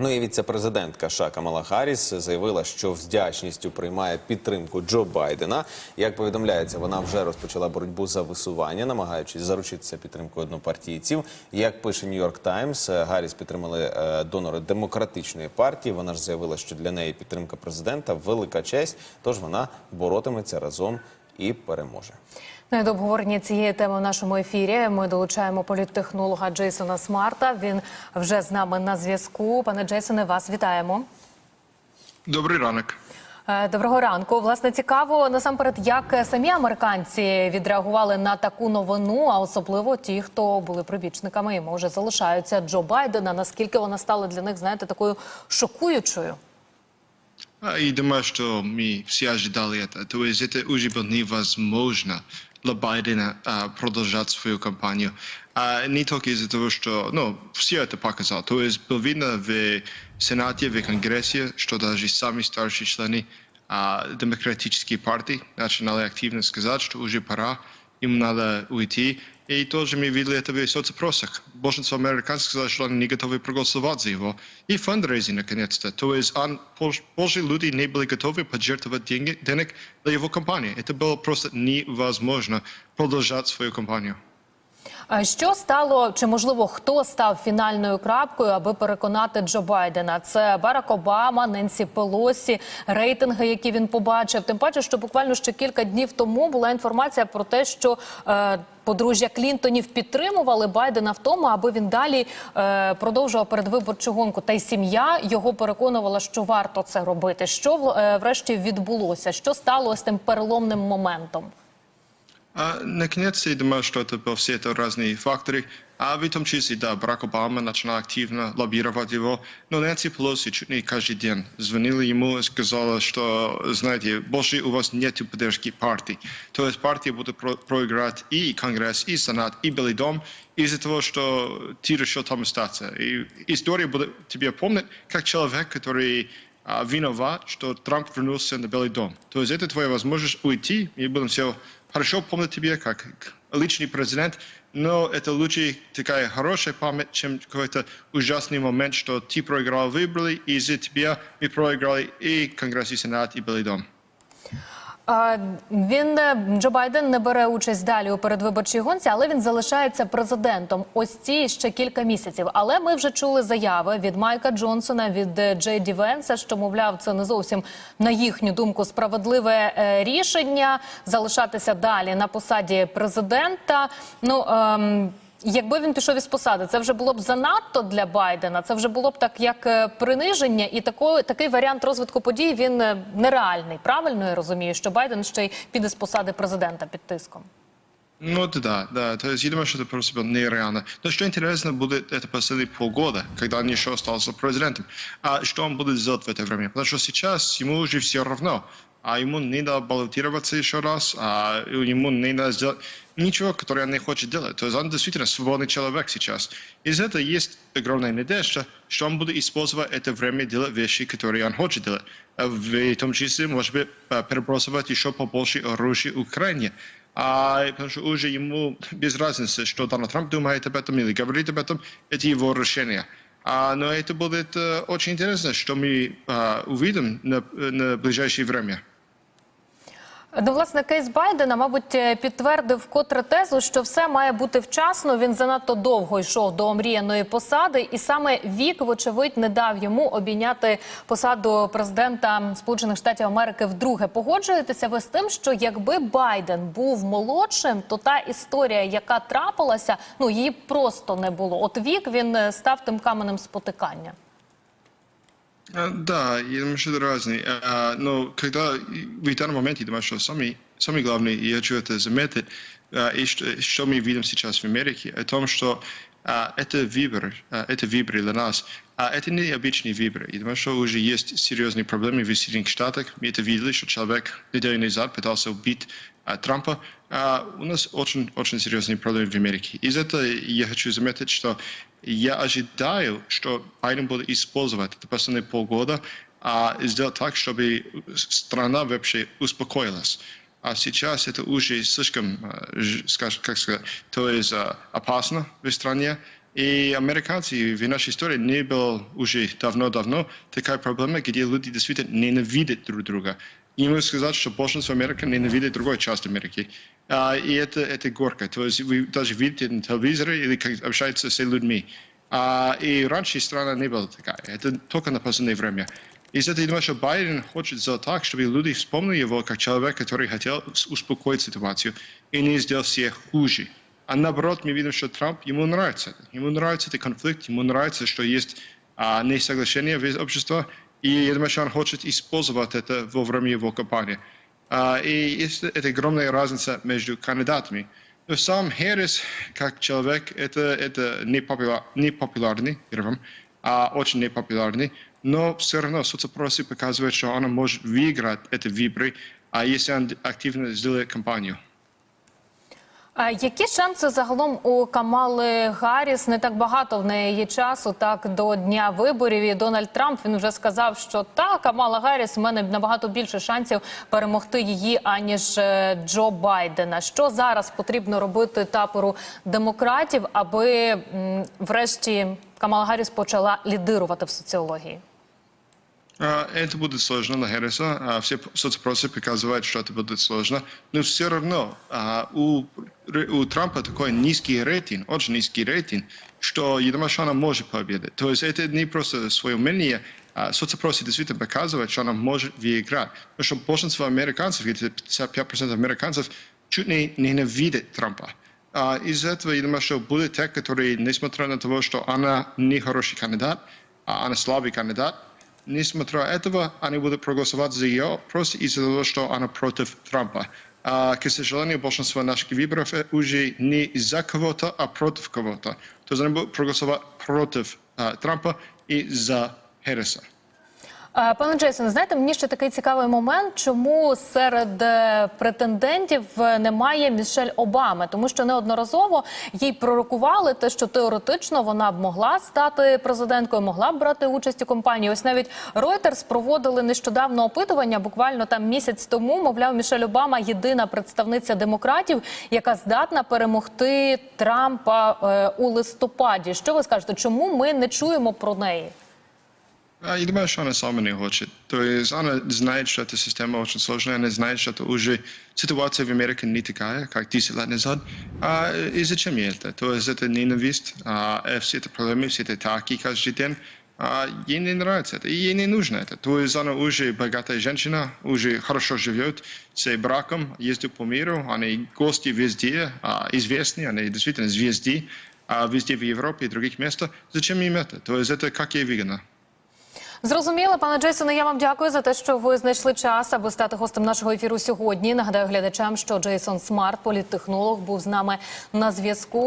Ну і віце-президентка США Камала Харріс заявила, що вдячністю приймає підтримку Джо Байдена. Як повідомляється, вона вже розпочала боротьбу за висування, намагаючись заручитися підтримкою однопартійців. Як пише Нью-Йорк Таймс, Гарріс підтримали е, донори демократичної партії. Вона ж заявила, що для неї підтримка президента велика честь, тож вона боротиметься разом і переможе. Ну і до обговорення цієї теми в нашому ефірі ми долучаємо політтехнолога Джейсона Смарта. Він вже з нами на зв'язку. Пане Джейсоне, вас вітаємо. Добрий ранок. Е, Доброго ранку. Власне, цікаво насамперед, як самі американці відреагували на таку новину, а особливо ті, хто були прибічниками і може залишаються Джо Байдена. Наскільки вона стала для них, знаєте, такою шокуючою? А, И думаю, что мы все ожидали это. То есть это уже было невозможно для Байдена а, продолжать свою кампанию. А не только из-за того, что, ну, все это показало. То есть было видно в Сенате, в Конгрессе, что даже самые старшие члены а, демократической партии начинали активно сказать, что уже пора, им надо уйти. И тоже мы видели это в соцопросах. Большинство американцев сказали, что они не готовы проголосовать за его. И фандрейзинг, наконец-то. То есть он, позже люди не были готовы пожертвовать деньги, денег для его кампании. Это было просто невозможно продолжать свою кампанию. Що стало, чи можливо хто став фінальною крапкою, аби переконати Джо Байдена? Це Барак Обама, Ненсі Пелосі, рейтинги, які він побачив. Тим паче, що буквально ще кілька днів тому була інформація про те, що е, подружжя Клінтонів підтримували Байдена в тому, аби він далі е, продовжував передвиборчу гонку. Та й сім'я його переконувала, що варто це робити. Що е, врешті відбулося? Що стало з тим переломним моментом? А, наконец-то, я думаю, что это были все это разные факторы. А в том числе, да, Барак Обама начал активно лоббировать его. Но Нэнси Пелоси чуть не каждый день звонила ему и сказала, что, знаете, больше у вас нет поддержки партии. То есть партия будет про- проиграть и Конгресс, и Сенат, и Белый дом из-за того, что ты решил там остаться. И история будет тебе помнить, как человек, который а, виноват, что Трамп вернулся на Белый дом. То есть это твоя возможность уйти, и будем все хорошо помнить тебе как личный президент, но это лучше такая хорошая память, чем какой-то ужасный момент, что ты проиграл выборы, и из-за тебя мы проиграли и Конгресс, и Сенат, и Белый дом. Він е, Джо Байден не бере участь далі у передвиборчій гонці, але він залишається президентом. Ось ці ще кілька місяців. Але ми вже чули заяви від Майка Джонсона, від е, Джей Ді Венса, що мовляв, це не зовсім на їхню думку справедливе е, рішення залишатися далі на посаді президента. Ну ем, Якби він пішов із посади, це вже було б занадто для Байдена. Це вже було б так як е, приниження, і такої такий варіант розвитку подій він е, нереальний. Правильно я розумію, що Байден ще й піде з посади президента під тиском. Ну, это да, да. То есть я думаю, что это просто было нереально. Но что интересно будет, это последние полгода, когда он еще остался президентом. А что он будет делать в это время? Потому что сейчас ему уже все равно. А ему не надо баллотироваться еще раз, а ему не надо сделать ничего, которое он не хочет делать. То есть он действительно свободный человек сейчас. Из этого есть огромная надежда, что он будет использовать это время делать вещи, которые он хочет делать. А В том числе, может быть, э, перебрасывать еще побольше оружия Украине. А, потому что уже ему без разницы, что Дональд Трамп думает об этом или говорит об этом, это его решение. А, но это будет э, очень интересно, что мы э, увидим на, на ближайшее время. Ну, власне, кейс Байдена, мабуть, е, підтвердив вкотре тезу, що все має бути вчасно. Він занадто довго йшов до омріяної посади, і саме вік, вочевидь, не дав йому обійняти посаду президента Сполучених Штатів Америки вдруге. Погоджуєтеся ви з тим, що якби Байден був молодшим, то та історія, яка трапилася, ну її просто не було. От вік він е, став тим каменем спотикання. А, Да, я думаю, что это разные. А, Но когда в данный момент, я думаю, что самый, самый главный, я хочу это заметить, а, и что, что мы видим сейчас в Америке, о том, что а, это выбор, а, это выбор для нас. А это не обычный выбор. Я думаю, что уже есть серьезные проблемы в Соединенных Штатах. Мы это видели, что человек неделю назад пытался убить а, Трампа. А, у нас очень, очень серьезные проблемы в Америке. Из этого я хочу заметить, что я ожидаю, что Байден будет использовать это последние полгода, а сделать так, чтобы страна вообще успокоилась. А сейчас это уже слишком, ж- скажем, как сказать, то есть э, опасно в стране. И американцы в нашей истории не было уже давно-давно такая проблема, где люди действительно ненавидят друг друга. И мы сказать, что большинство Америки ненавидит другой часть Америки. А, и это, это горько. То есть вы даже видите на телевизоре или как общаются с людьми. А, и раньше страна не была такая. Это только на последнее время. Из этого я думаю, что Байден хочет сделать так, чтобы люди вспомнили его как человек, который хотел успокоить ситуацию и не сделал всех хуже. А наоборот, мы видим, что Трамп, ему нравится это. Ему нравится этот конфликт, ему нравится, что есть а, несоглашение в обществе. И я хочет использовать это во время его кампании. И есть это огромная разница между кандидатами. Но сам Хэрис, как человек, это, это непопуляр, непопулярный, первым, а очень непопулярный. Но все равно соцопросы показывают, что он может выиграть эти выборы, а если он активно сделает кампанию. А які шанси загалом у Камали Гарріс? Не так багато в неї є часу. Так до дня виборів. І Дональд Трамп він вже сказав, що та Камала Гарріс в мене набагато більше шансів перемогти її аніж е, Джо Байдена. Що зараз потрібно робити тапору демократів, аби м, врешті Камала Гарріс почала лідирувати в соціології? А, Это будет сложно на Хэрриса. А, Все соцопросы показывают, что это будет сложно. Но все равно а, у, у Трампа такой низкий рейтинг, очень низкий рейтинг, что я думаю, что она может победить. То есть это не просто свое мнение, а соцопросы действительно показывают, что она может выиграть. Потому что большинство американцев, где-то 55% американцев, чуть не ненавидят Трампа. А, из-за этого я думаю, что будут те, которые, несмотря на то, что она не хороший кандидат, а она слабый кандидат, несмотря на этого, они будут проголосовать за ее просто из-за того, что она против Трампа. А, к сожалению, большинство наших выборов э, уже не за кого-то, а против кого-то. То есть они против а, Трампа и за Хереса. Пане Джейсон, знаєте, мені ще такий цікавий момент, чому серед е, претендентів е, немає Мішель Обами, тому що неодноразово їй пророкували те, що теоретично вона б могла стати президенткою, могла б брати участь у кампанії. Ось навіть Reuters проводили нещодавно опитування, буквально там місяць тому. Мовляв, Мішель Обама єдина представниця демократів, яка здатна перемогти Трампа е, у листопаді. Що ви скажете? Чому ми не чуємо про неї? А, Я думаю, что она сама не хочет. То есть она знает, что эта система очень сложная, она знает, что это уже ситуация в Америке не такая, как 10 лет назад. А, и зачем ей это? То есть это ненависть, а, э, все эти проблемы, все эти атаки каждый день. А, ей не нравится это, и ей не нужно это. То есть она уже богатая женщина, уже хорошо живет с браком, ездит по миру, они гости везде, а, известные, они действительно звезды, а, везде в Европе и других местах. Зачем им это? То есть это как ей выгодно. Зрозуміло, пане Джейсоне, я вам дякую за те, що ви знайшли час, аби стати гостем нашого ефіру сьогодні. Нагадаю глядачам, що Джейсон Смарт, політтехнолог, був з нами на зв'язку.